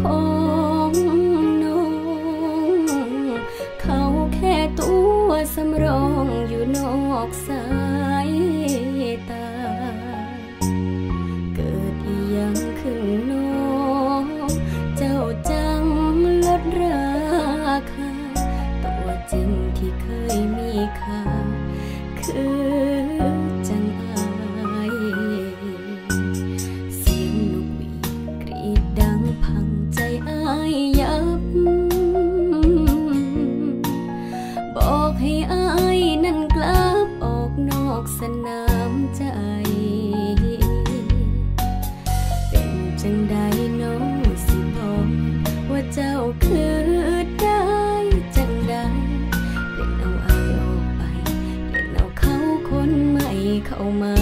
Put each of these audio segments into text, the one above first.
ของน้องเขาแค่ตัวสำรองอยู่นอกสายตา เกิดยังขึ้นน้องเจ้าจังลดราคา ตัวจริงที่เคยมีค่าคือ จังใดน้องสิบอกว่าเจ้าคือได้จังใดเปลี่ยนเอาอายออกไป เปลี่ยนเอาเขาคนใหม่เข้ามา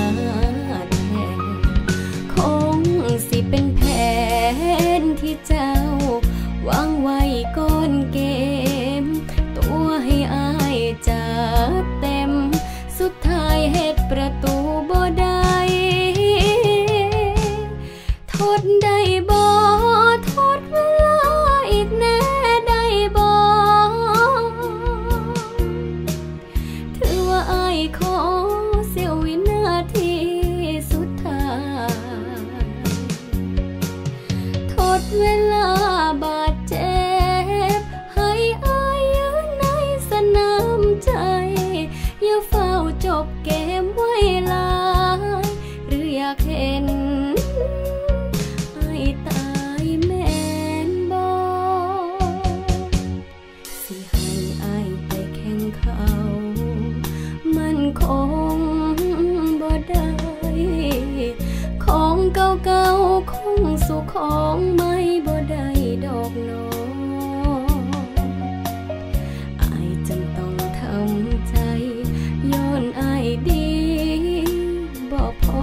ดเวลาบาดเจ็บ ให้อายุในสนามใจ อย่าเฝ้าจบเกม สู่ของไม่บ่ได้ดอกน้ออายจำต้องทำใจ ย้อนอายดีบ่พอ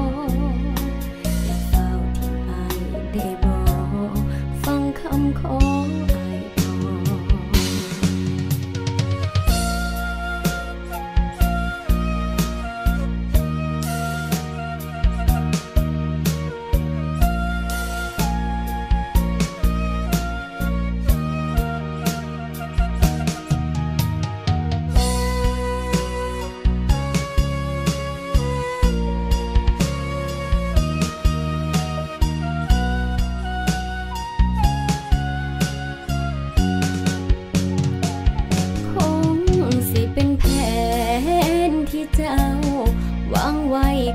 อย่าเฝ้าที่อายได้บ่ฟังคำขอ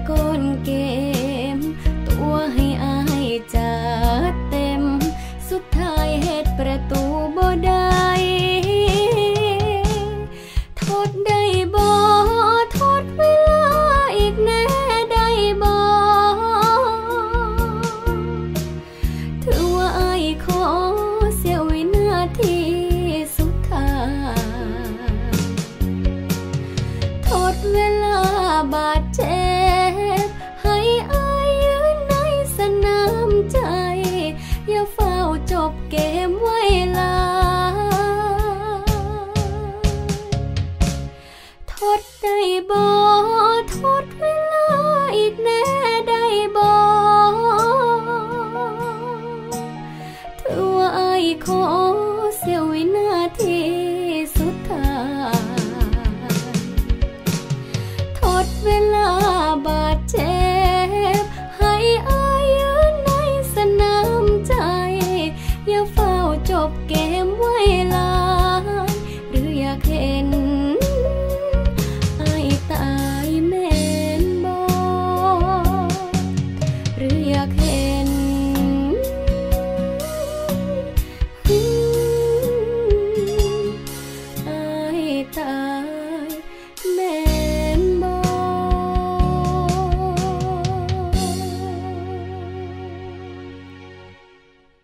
ไทดได้บ่ทดเวลาอีกแน่ได้บ่ถือว่าอายขอเสียวินาทีสุดท้ายทดเวลา